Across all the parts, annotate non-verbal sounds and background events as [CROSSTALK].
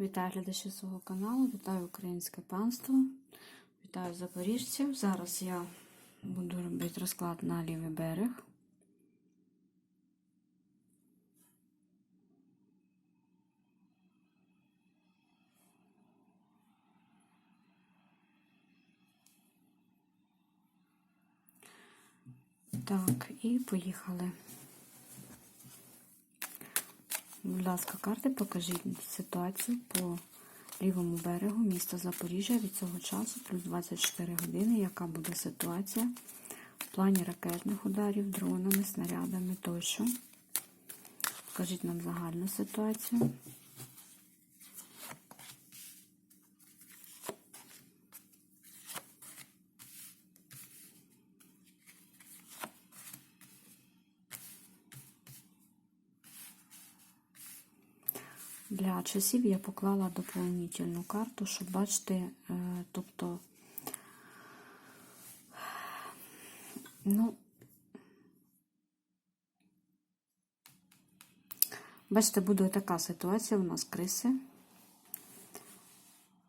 Вітаю глядачі свого каналу, вітаю українське панство, вітаю запоріжців. Зараз я буду робити розклад на лівий берег. Так, і поїхали. Будь ласка, карти, покажіть ситуацію по лівому берегу міста Запоріжжя від цього часу, плюс 24 години, яка буде ситуація в плані ракетних ударів, дронами, снарядами тощо. Покажіть нам загальну ситуацію. Для часів я поклала доповнительну карту, щоб бачити, е, тобто, ну, бачите, буде така ситуація. У нас криси.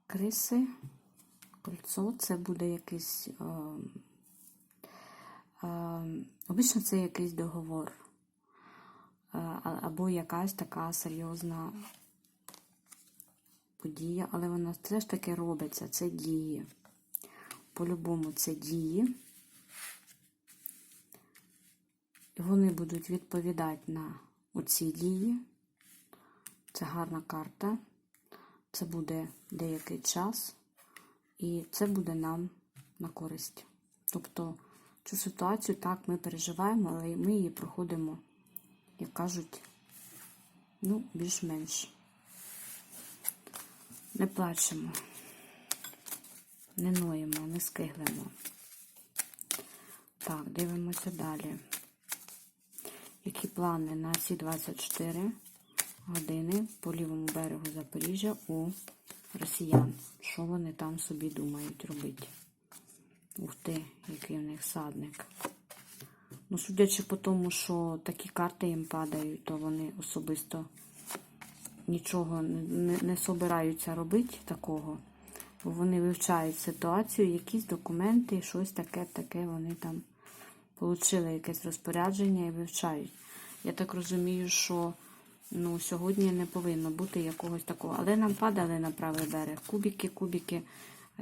Криси, кольцо, це буде якийсь, е, е, обично це якийсь договор. Або якась така серйозна подія, але вона все ж таки робиться, це діє. По-любому це діє. І вони будуть відповідати на оці дії. Це гарна карта. Це буде деякий час, і це буде нам на користь. Тобто цю ситуацію так ми переживаємо, але ми її проходимо, як кажуть, ну, більш-менш. Не плачемо, не ноємо, не скиглимо. Так, дивимося далі. Які плани на ці 24 години по лівому берегу Запоріжжя у росіян? Що вони там собі думають робити? Ух ти, який в них садник. Ну, судячи по тому, що такі карти їм падають, то вони особисто нічого не, не собираються робити такого, вони вивчають ситуацію, якісь документи, щось таке, таке вони там отримали якесь розпорядження і вивчають. Я так розумію, що ну, сьогодні не повинно бути якогось такого. Але нам падали на правий берег кубики, кубики,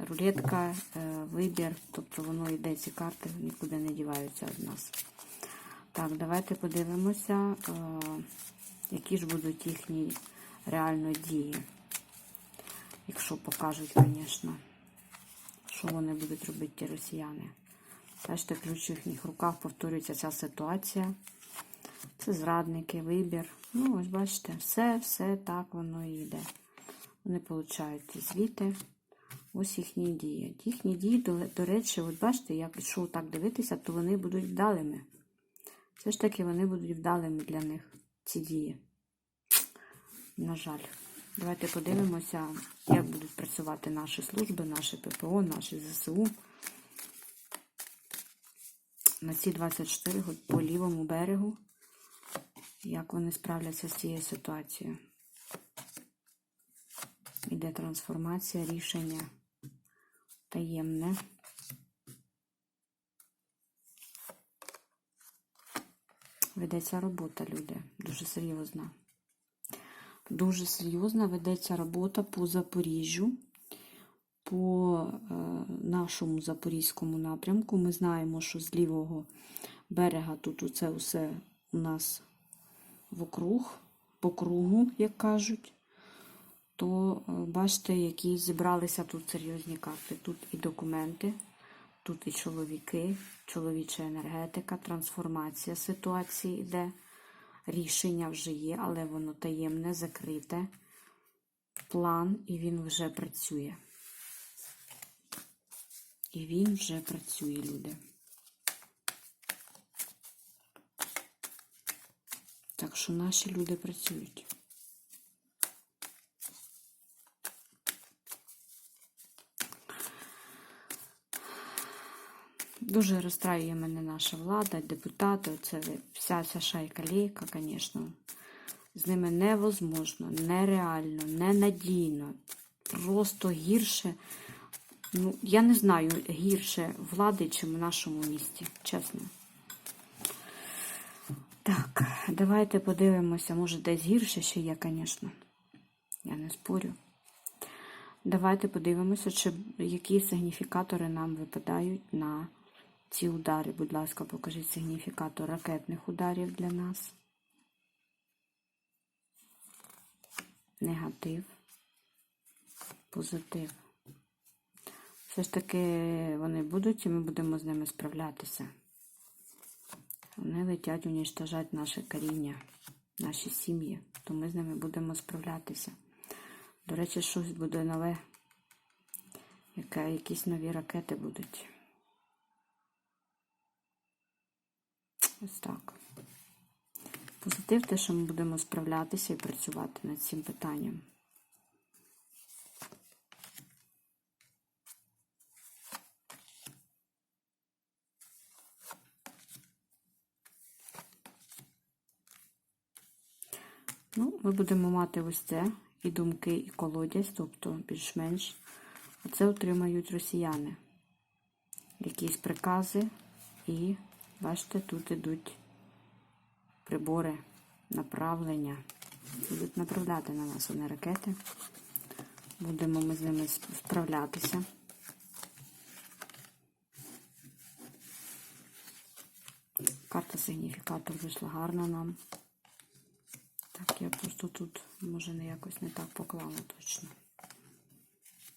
рулетка, е, вибір, тобто воно йде, ці карти нікуди не діваються від нас. Так, давайте подивимося, е, які ж будуть їхні реально дії. Якщо покажуть, звісно, що вони будуть робити ті росіяни. Бачите, ключ в їхніх руках повторюється ця ситуація. Це зрадники, вибір. Ну, ось бачите, все, все так воно і йде. Вони получають звіти. Ось їхні дії. Їхні дії, до, до речі, от бачите, як якщо так дивитися, то вони будуть вдалими. Все ж таки вони будуть вдалими для них, ці дії. На жаль. Давайте подивимося, як будуть працювати наші служби, наші ППО, наші ЗСУ. На ці 24 по лівому берегу. Як вони справляться з цією ситуацією? Іде трансформація, рішення таємне. Ведеться робота, люди. Дуже серйозна. Дуже серйозна ведеться робота по Запоріжжю, по е, нашому запорізькому напрямку. Ми знаємо, що з лівого берега тут оце все у нас вокруг, по кругу, як кажуть. То е, бачите, які зібралися тут серйозні карти. Тут і документи, тут і чоловіки, чоловіча енергетика, трансформація ситуації йде. Рішення вже є, але воно таємне, закрите. План, і він вже працює. І він вже працює, люди. Так що наші люди працюють. Дуже розстраює мене наша влада, депутати, це вся ця шайка лейка, звісно. З ними невозможно, нереально, ненадійно. Просто гірше. Ну, я не знаю, гірше влади, чим в нашому місті, чесно. Так, давайте подивимося. Може, десь гірше ще є, звісно. Я не спорю. Давайте подивимося, чи які сигніфікатори нам випадають на ці удари. Будь ласка, покажіть сигніфікатор ракетних ударів для нас. Негатив. Позитив. Все ж таки вони будуть, і ми будемо з ними справлятися. Вони летять унічтожать наше коріння, наші сім'ї, то ми з ними будемо справлятися. До речі, щось буде нове. Яке, якісь нові ракети будуть. Ось так. Позитив те, що ми будемо справлятися і працювати над цим питанням. Ну, ми будемо мати ось це і думки, і колодязь, тобто більш-менш. А це отримають росіяни. Якісь прикази, і, бачите, тут ідуть прибори, направлення. Будуть направляти на нас вони ракети. Будемо ми з ними справлятися. Карта сигніфікатор вийшла гарна нам. Так, я просто тут, може, не якось не так поклала точно.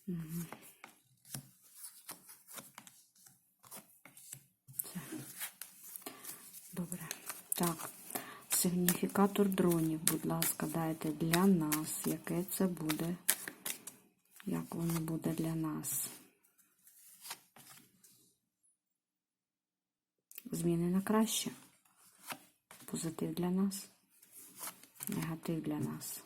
Угу. Це. Добре. Так, сигніфікатор дронів, будь ласка, дайте для нас. Яке це буде? Як воно буде для нас? Зміни на краще. Позитив для нас негатив для нас.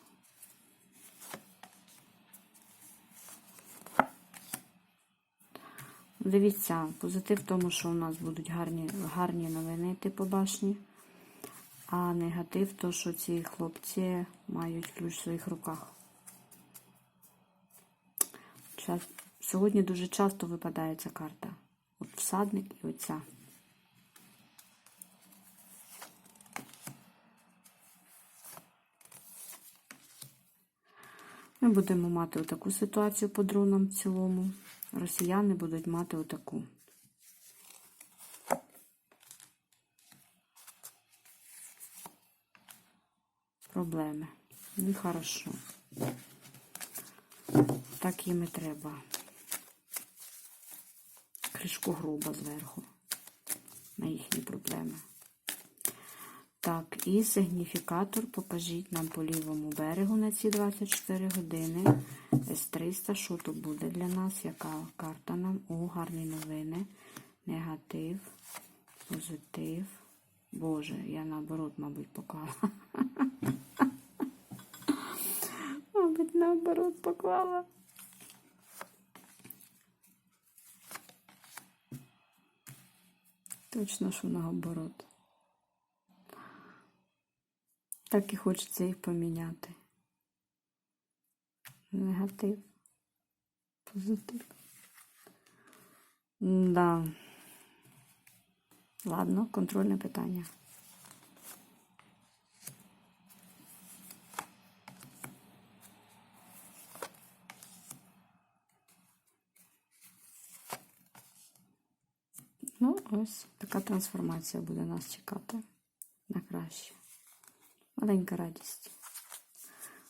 Дивіться, позитив в тому, що у нас будуть гарні гарні новини йти по башні, а негатив то, що ці хлопці мають ключ в своїх руках. Сьогодні дуже часто випадає ця карта. От всадник і оця. Ми будемо мати отаку ситуацію по дронам в цілому. Росіяни будуть мати отаку. Проблеми. Ну хорошо. Так їм і треба. Кришку груба зверху. На їхні проблеми. Так, і сигніфікатор покажіть нам по лівому берегу на ці 24 години. С-300, що тут буде для нас? Яка карта нам? О, гарні новини. Негатив, позитив. Боже, я наоборот, мабуть, поклала. [LAUGHS] наоборот. Точно, що наоборот. Так і хочеться їх поміняти. Негатив. Позитив. Да. Ладно, контрольне питання. Ну, ось така трансформація буде нас чекати на краще. Маленька радість.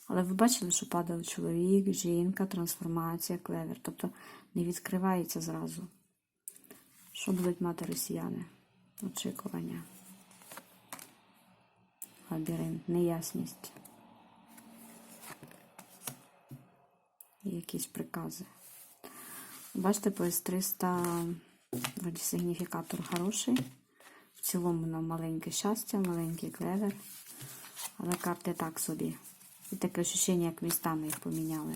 Але ви бачили, що падав чоловік, жінка, трансформація, клевер. Тобто не відкривається зразу. Що будуть мати росіяни? Очікування. Лабіринт, неясність. І якісь прикази. Бачите, по С-300 вроді сигніфікатор хороший. В цілому нам маленьке щастя, маленький клевер. Але карти так собі. І таке ощущення, як містами їх поміняли.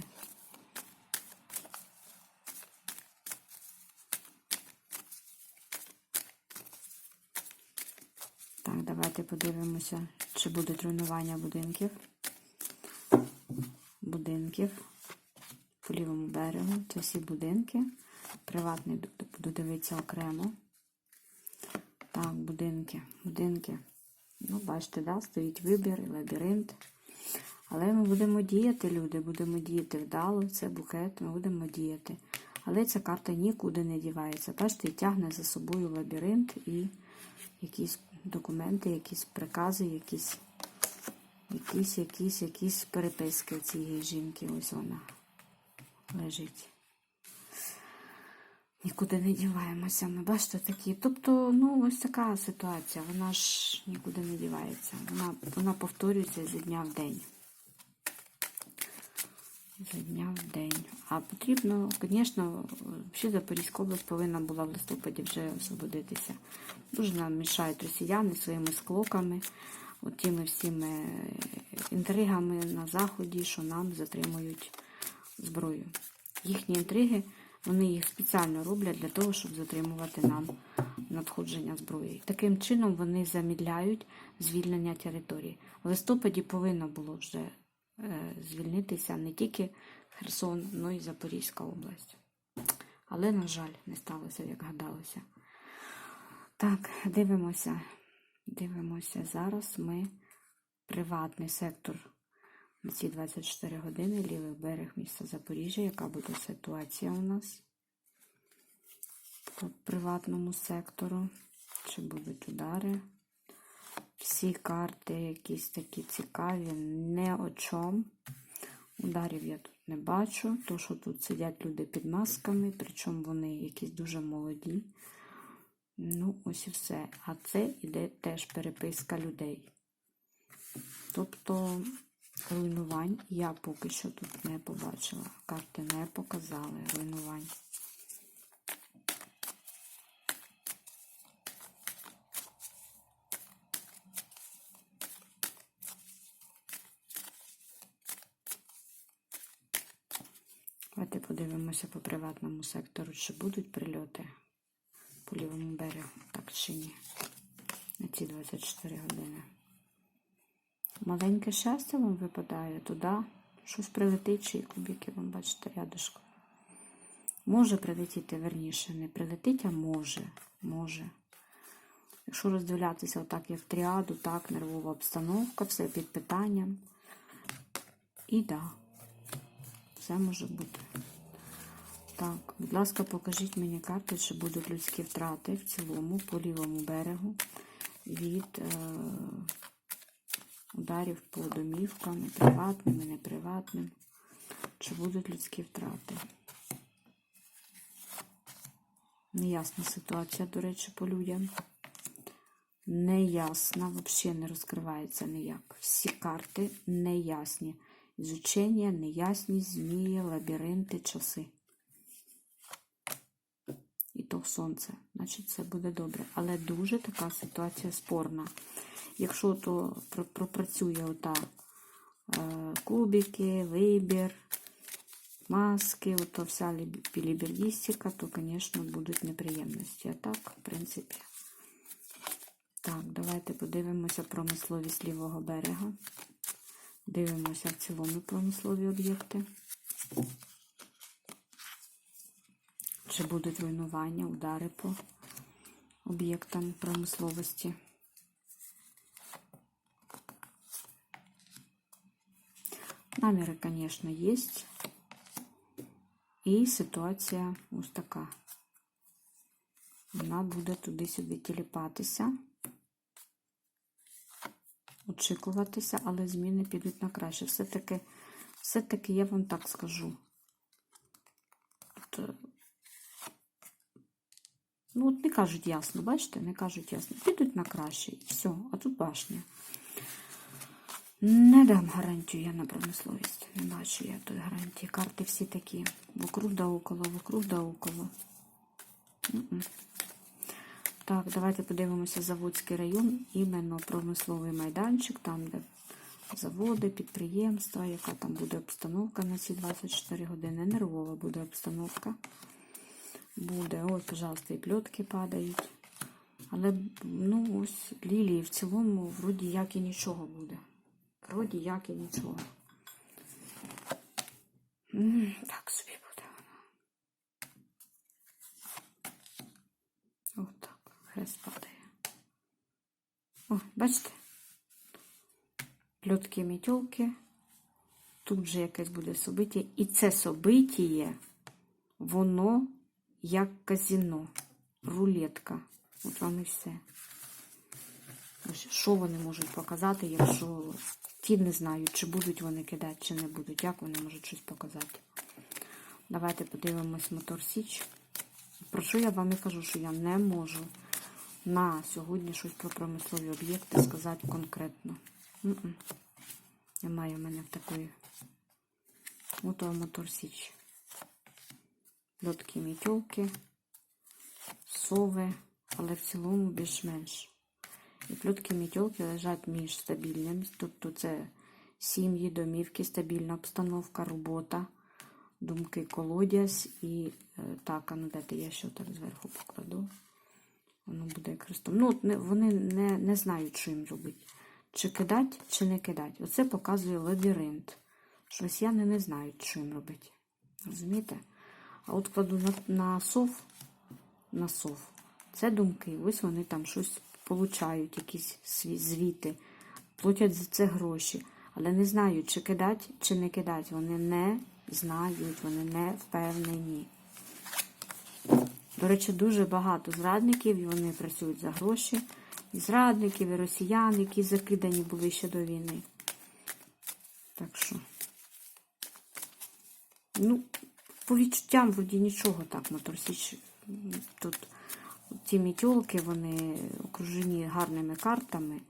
Так, давайте подивимося, чи буде руйнування будинків. будинків по лівому берегу. Це всі будинки. Приватний буду дивитися окремо. Так, будинки, будинки. Ну, бачите, да, стоїть вибір лабіринт. Але ми будемо діяти, люди, будемо діяти вдало, це букет, ми будемо діяти. Але ця карта нікуди не дівається. Бачите, тягне за собою лабіринт і якісь документи, якісь прикази, якісь, якісь, якісь, якісь переписки цієї жінки. Ось вона лежить. Нікуди не діваємося. Ми бачите такі. Тобто, ну, ось така ситуація. Вона ж нікуди не дівається. Вона, вона повторюється зі дня в день. З дня в день. А потрібно, звісно, взагалі Запорізька область повинна була в листопаді вже освободитися. Дуже нам мішають росіяни своїми склоками, тими всіми інтригами на Заході, що нам затримують зброю. Їхні інтриги, вони їх спеціально роблять для того, щоб затримувати нам надходження зброї. Таким чином вони замідляють звільнення території. В листопаді повинно було вже е, звільнитися не тільки Херсон, але й Запорізька область. Але, на жаль, не сталося, як гадалося. Так, дивимося. Дивимося. Зараз ми приватний сектор на ці 24 години, лівий берег міста Запоріжжя. Яка буде ситуація у нас по приватному сектору? Чи будуть удари? Всі карти якісь такі цікаві, не о чому. Ударів я тут не бачу, то що тут сидять люди під масками, причому вони якісь дуже молоді. Ну, ось і все. А це іде теж переписка людей. Тобто руйнувань я поки що тут не побачила. Карти не показали руйнувань. Давайте подивимося по приватному сектору, чи будуть прильоти по лівому берегу, так чи ні. На ці 24 години. Маленьке щастя вам випадає туди. Щось прилетить, чи кубики, вам бачите, рядышком. Може прилетіти, верніше, не прилетить, а може. Може. Якщо роздивлятися отак, як тріаду, так, нервова обстановка, все під питанням. І да, все може бути. Так, будь ласка, покажіть мені карти, чи будуть людські втрати в цілому по лівому берегу від е, ударів по домівкам, приватним, і неприватним. Чи будуть людські втрати? Неясна ситуація, до речі, по людям. Неясна, взагалі не розкривається ніяк. Всі карти неясні. Ізучення, неясність, змії, лабіринти, часи. І то сонце. Значить, це буде добре. Але дуже така ситуація спорна. Якщо то пропрацює ота е, кубики, вибір, маски, ото вся білібердістика, то, звісно, будуть неприємності. А так, в принципі. Так, давайте подивимося промисловість лівого берега. Дивимося в цілому промислові об'єкти. Чи будуть руйнування, удари по об'єктам промисловості? Наміри, звісно, є. І ситуація ось така. Вона буде туди-сюди тіліпатися, очікуватися, але зміни підуть на краще. Все-таки, все-таки я вам так скажу. От, ну, от не кажуть ясно, бачите, не кажуть ясно. Підуть на краще і все, а тут башня. Не дам гарантію я на промисловість. Не бачу я тут гарантії. Карти всі такі. Вокруг да около, вокруг да около. Так, давайте подивимося Заводський район, іменно промисловий майданчик, там, де заводи, підприємства, яка там буде обстановка на ці 24 години. Нервова буде обстановка. Буде, ось, пожалуйста, і пльотки падають. Але, ну, ось лілії в цілому, вроді як і нічого буде. Вроді як і нічого. Так собі буде воно. Отак. Хрест падає. О, бачите? Пльотки мітьолки. Тут же якесь буде собиття. І це собиття, воно як казіно, рулетка. От вам і все. Що вони можуть показати, якщо ті не знають, чи будуть вони кидати, чи не будуть. Як вони можуть щось показати? Давайте подивимось мотор Січ. Про що я вам і кажу, що я не можу на сьогодні щось про промислові об'єкти сказати конкретно. Немає в мене в такої. Ото мотор Січ. Льотки мітьолки, сови, але в цілому більш-менш. І плютки мітьолки лежать між стабільним, тобто це сім'ї, домівки, стабільна обстановка, робота, думки, колодязь і е, так, а ну дайте я ще так зверху покладу. Воно буде хрестом. Ну, вони не, не знають, що їм робити. Чи кидать, чи не кидать. Оце показує лабіринт. Що росіяни не знають, що їм робити. Розумієте? А от кладу на, на сов, на сов. Це думки. Ось вони там щось получають, якісь звіти, платять за це гроші, але не знають, чи кидать, чи не кидать. Вони не знають, вони не впевнені. До речі, дуже багато зрадників, і вони працюють за гроші. І зрадників, і росіян, які закидані були ще до війни. Так що. Ну, по відчуттям вроді нічого так, Моторсіч. Тут ці мітьолки, вони окружені гарними картами.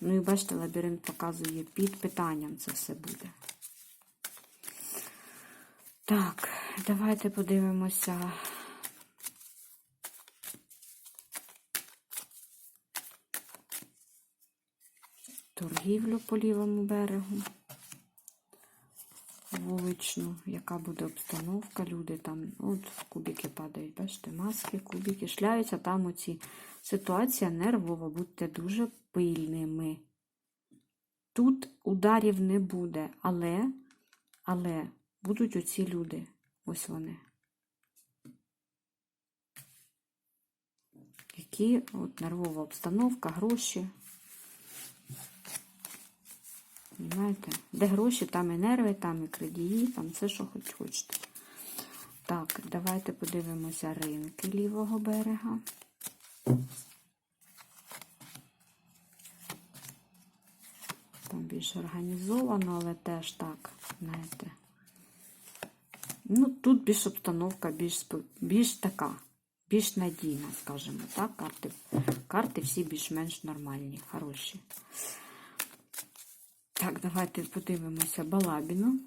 Ну і бачите, лабіринт показує під питанням це все буде. Так, давайте подивимося. Торгівлю по лівому берегу. Вуличну, яка буде обстановка, люди там, от кубики падають, бачите, маски, кубики шляються, там оці ситуація нервова, будьте дуже пильними. Тут ударів не буде, але, але будуть оці люди, ось вони. Які от нервова обстановка, гроші. Понимаєте? Де гроші, там і нерви, там і крадії, там все, що хоч хочете. Так, давайте подивимося ринки лівого берега. Там більш організовано, але теж так, знаєте. Ну, тут більш обстановка, більш, більш така, більш надійна, скажімо так. Карти, карти всі більш-менш нормальні, хороші. Так, давайте подивимося Балабіну.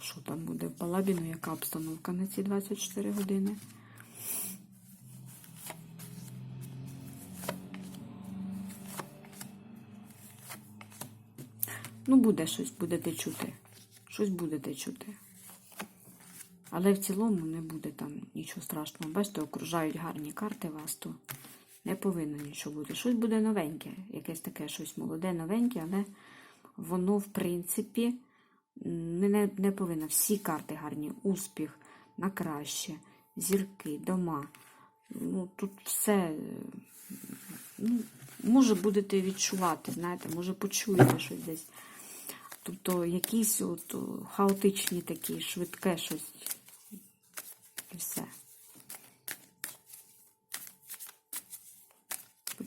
Що там буде в Балабіну? Яка обстановка на ці 24 години? Ну, буде щось, будете чути. Щось будете чути. Але в цілому не буде там нічого страшного. Бачите, окружають гарні карти вас, то не повинно нічого бути. Щось буде новеньке, якесь таке щось молоде, новеньке, але воно, в принципі, не, не, повинно. Всі карти гарні. Успіх, на краще, зірки, дома. Ну, тут все. Ну, може, будете відчувати, знаєте, може почуєте щось десь. Тобто якісь от хаотичні такі, швидке щось. І все.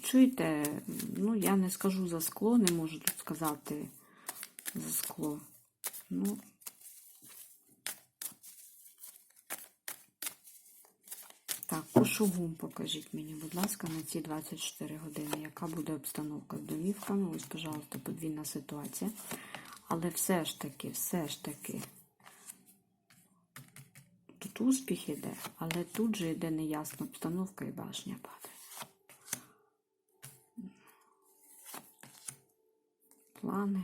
Почуєте, ну, я не скажу за скло, не можу тут сказати за скло. Ну, так, кошовум покажіть мені, будь ласка, на ці 24 години, яка буде обстановка з домівками. Ось, пожалуйста, подвійна ситуація. Але все ж таки, все ж таки, тут успіх іде, але тут же йде неясна обстановка і башня падає. Плани,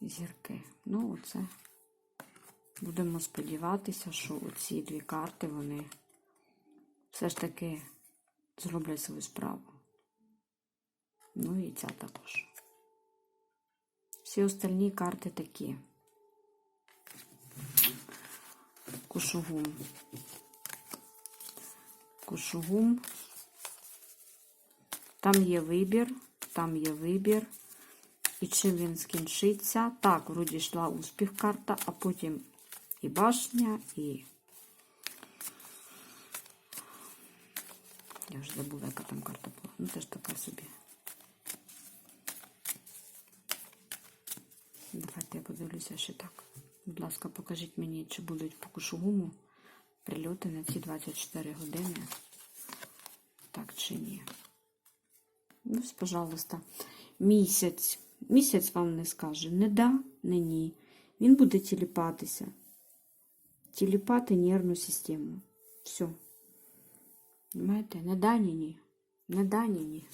зірки. Ну, оце. Будемо сподіватися, що ці дві карти, вони все ж таки зроблять свою справу. Ну і ця також. Всі остальні карти такі. Кушугум. Кушугум. Там є вибір, там є вибір. І чим він скінчиться? Так, вроді йшла успіх карта, а потім і башня, і. Я вже забула, яка там карта була. Ну, теж така собі. Давайте я подивлюся ще так. Будь ласка, покажіть мені, чи будуть по кушугуму прильоти на ці 24 години. Так чи ні. Ось, пожалуйста, місяць. Місяць вам не скаже не да, не ні. Він буде тіліпатися. Тіліпати нервну систему. Все. Понимаєте? Не да, ні, ні. Не да, ні, ні.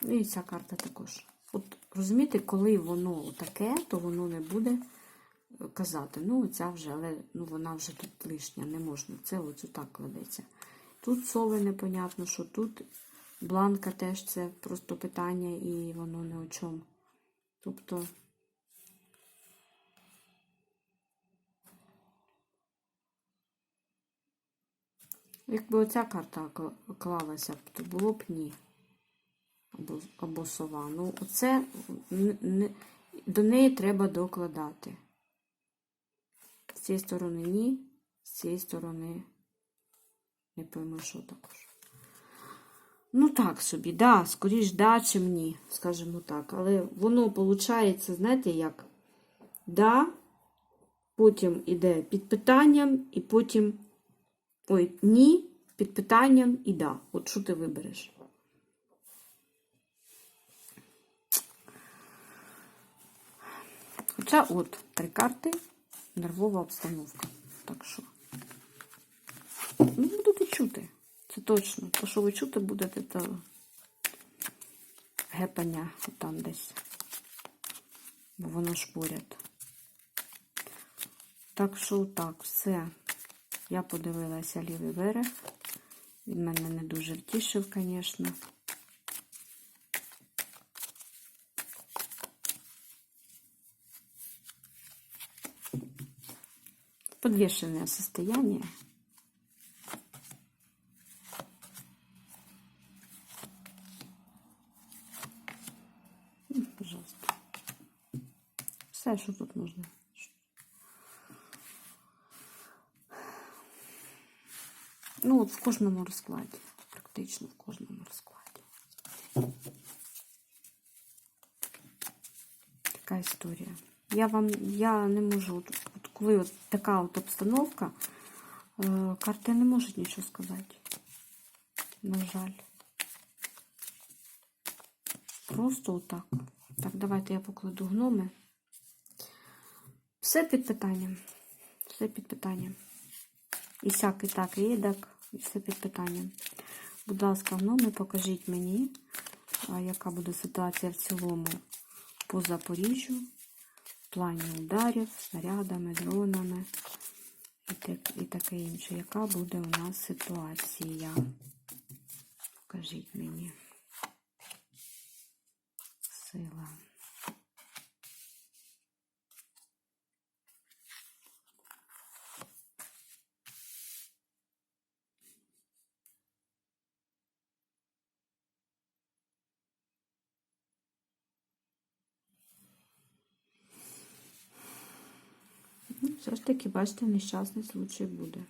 Ну і ця карта також. От розумієте, коли воно таке, то воно не буде казати. Ну, ця вже, але ну, вона вже тут лишня, не можна. Це ось так кладеться. Тут сови непонятно, що тут бланка теж це просто питання і воно не о чому. Тобто. Якби оця карта клалася, то було б ні. Або, або сова. Ну, оце не, до неї треба докладати. З цієї сторони ні, з цієї сторони не пойму, що також. Ну, так собі, да, скоріш да, чим ні, скажімо так. Але воно виходить, знаєте, як да, потім іде під питанням, і потім ой, ні, під питанням і да. От що ти вибереш? Хоча от три карти, нервова обстановка. Так що. Ну, будете чути. Точно. То, що ви чути будете, то гепання там десь. Бо воно ж поряд. Так що так, все. Я подивилася лівий берег. Він мене не дуже втішив, звісно. Подвешенное состояние. М, Пожалуйста. Все, що тут можна. Ну, от в кожному розкладі. Практично в кожному розкладі. Така історія. Я вам я не можу. От, от коли от така от обстановка, е, карти не можуть нічого сказати. На жаль. Просто отак. Так, давайте я покладу гноми. Все під питанням. Все під питанням. І сяк, і так, і едак, і все під питанням. Будь ласка, гноми, покажіть мені, яка буде ситуація в цілому по Запоріжжю, в плані ударів, снарядами, дронами так, і таке інше. Яка буде у нас ситуація? Покажіть мені. Сила. Ж таки, бачите, нещасний случай буде.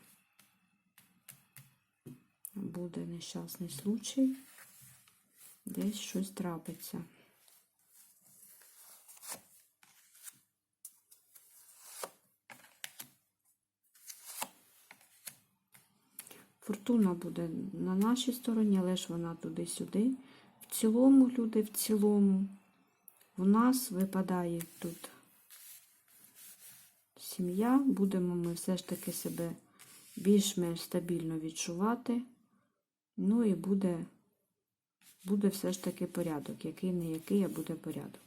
Буде нещасний случай. Десь щось трапиться. Фортуна буде на нашій стороні, але ж вона туди-сюди. В цілому, люди, в цілому, у нас випадає тут сім'я, будемо ми все ж таки себе більш-менш стабільно відчувати. Ну і буде, буде все ж таки порядок. Який не який, а буде порядок.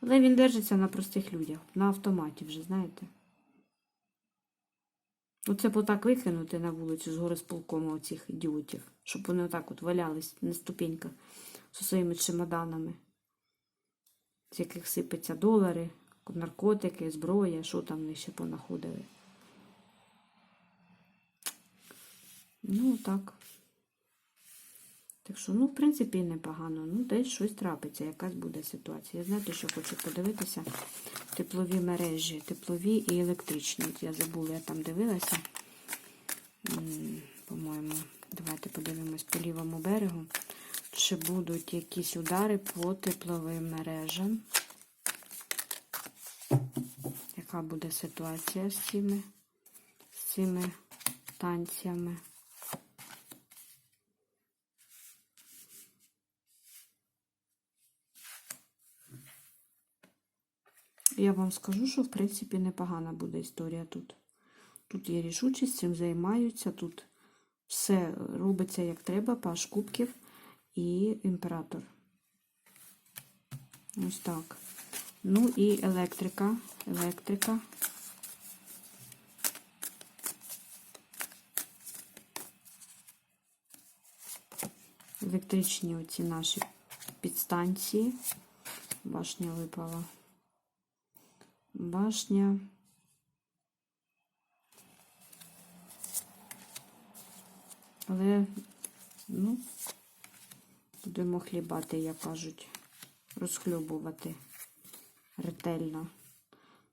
Але він держиться на простих людях, на автоматі вже, знаєте. Оце б отак викинути на вулицю з гори з полком оцих ідіотів, щоб вони отак от валялись на ступеньках зі своїми чемоданами. з яких сипаться долари, наркотики, зброя, що там вони ще понаходили. Ну, так. Так що, ну, в принципі, непогано. Ну, десь щось трапиться, якась буде ситуація. Я знаєте, що хочу подивитися? Теплові мережі, теплові і електричні. Я забула, я там дивилася. По-моєму, давайте подивимось по лівому берегу. Чи будуть якісь удари по тепловим мережам? Яка буде ситуація з цими, з цими танцями? Я вам скажу, що в принципі непогана буде історія тут. Тут є рішучість, цим займаються, тут все робиться як треба, паш кубків і імператор. Ось так. Ну і електрика. Електрика. Електричні оці наші підстанції. Башня випала. Башня. Але, ну, будемо хлібати, як кажуть, розхльобувати ретельно.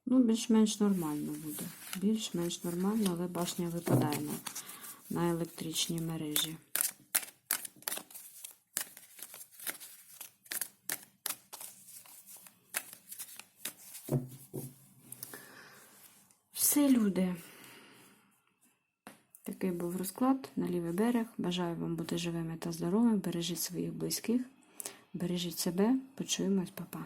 Ну, більш-менш нормально буде. Більш-менш нормально, але башня випадає на, на електричній мережі. Все, люди. Такий був розклад на лівий берег. Бажаю вам бути живими та здоровими. Бережіть своїх близьких, бережіть себе. Почуємось, па-па.